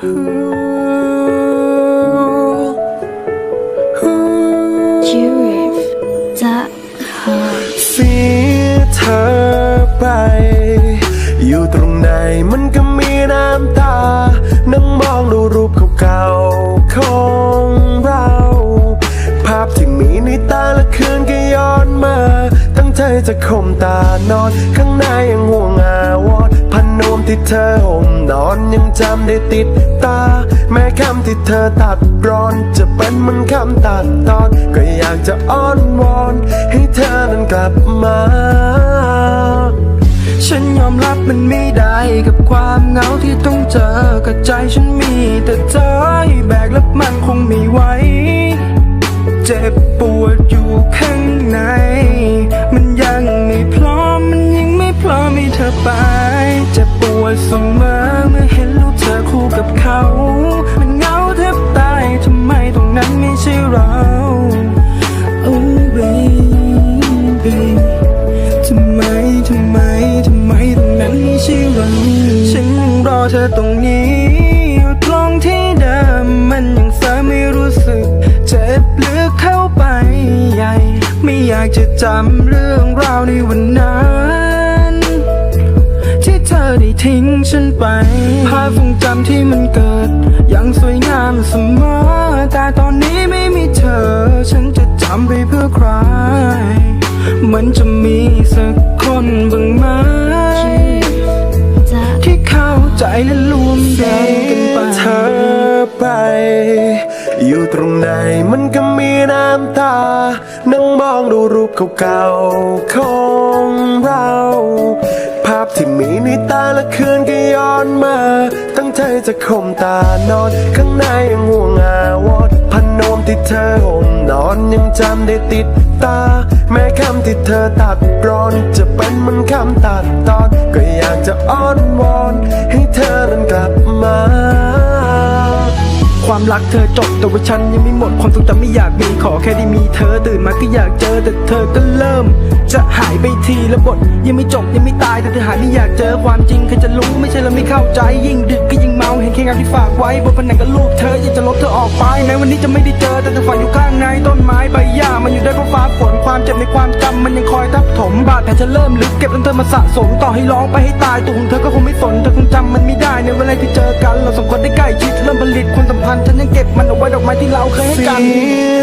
เสีเธอไป อยู่ตรงไหนมันก็มีน้ำตา นั่งมองดูรูปเก่าของเรา ภาพที่มีในตาละคืนก็ย้อนมา ตั้งใจจะข่ตานอน ข้างในยังห่วงอาวอน ที่เธอห่มนอนยังจำได้ติดตา แม้คำที่เธอตัดรอน จะเป็นมันคำตัดตอน ก็อยากจะอ้อนวอน ให้เธอนั้นกลับมา ฉันยอมรับมันไม่ได้กับความเหงาที่ต้องเจอกับใจฉันมีแต่เธอให้แบกแล้วมันคงไม่ไหว เจ็บปวดอยู่ ไม่ใช่เรา Oh baby ทำไม ทำไม ทำไมตรงนั้นไม่ใช่เราฉันยังรอเธอตรงนี้ อยู่ตรงที่เดิมมันยังเสไม่รู้สึก เจ็บลึกเข้าไปใหญ่ ไม่อยากจะจำเรื่องราวในวันนั้น ที่เธอได้ทิ้งฉันไป ภาพทรงจำที่มันเกิด ยังสวยงามเสมอ ฉันจะจำไปเพื่อใคร มันจะมีสักคนบ้างไหม ที่เข้าใจและรวมใจกันไปเธอไป อยู่ตรงไหนมันก็มีน้ำตา นั่งมองดูรูปเก่าๆของเรา ภาพที่มีในตาละคืนก็ย้อนมา ตั้งใจจะข่มตานอน ข้างในยังห่วงอาวรณ์ จำได้ติดตา แม้คำที่เธอตัดกรอน จะเป็นเหมันคำตัดตอน ก็อยากจะอ้อนวอน ให้เธอนั้นกลับมา ความรักเธอจบแต่ว่าฉันยังไม่หมดความทรงจำไม่อยากมีขอแค่ได้มีเธอตื่นมาก็อยากเจอแต่เธอก็เริ่ม จะหายไปทีละบทยังไม่จบยังไม่ตายแต่เธอหายไม่อยากเจอความจริงใครจะรู้ไม่ใช่เราไม่เข้าใจยิ่งดึกก็ยิ่งเมา ที่ฝากไว้บนผนังกับรูปเธออยากจะลบเธอออกไปแม้วันนี้จะไม่ได้เจอแต่เธอฝันอยู่ข้างในต้นไม้ใบหญ้ามันอยู่ได้เพราะฟ้าฝนความเจ็บในความจำมันยังคอยทับถมบาดแผลจะเริ่มลึกเก็บจนเธอมาสะสมต่อให้ร้องไปให้ตายตัวของเธอก็คงไม่สนเธอคงจำมันไม่ได้ในเวลาที่เจอกัน เราสองคนได้ใกล้ชิดเริ่มผลิตความสัมพันธ์ฉันยังเก็บมันเอาไว้ดอกไม้ที่เราเคยให้กัน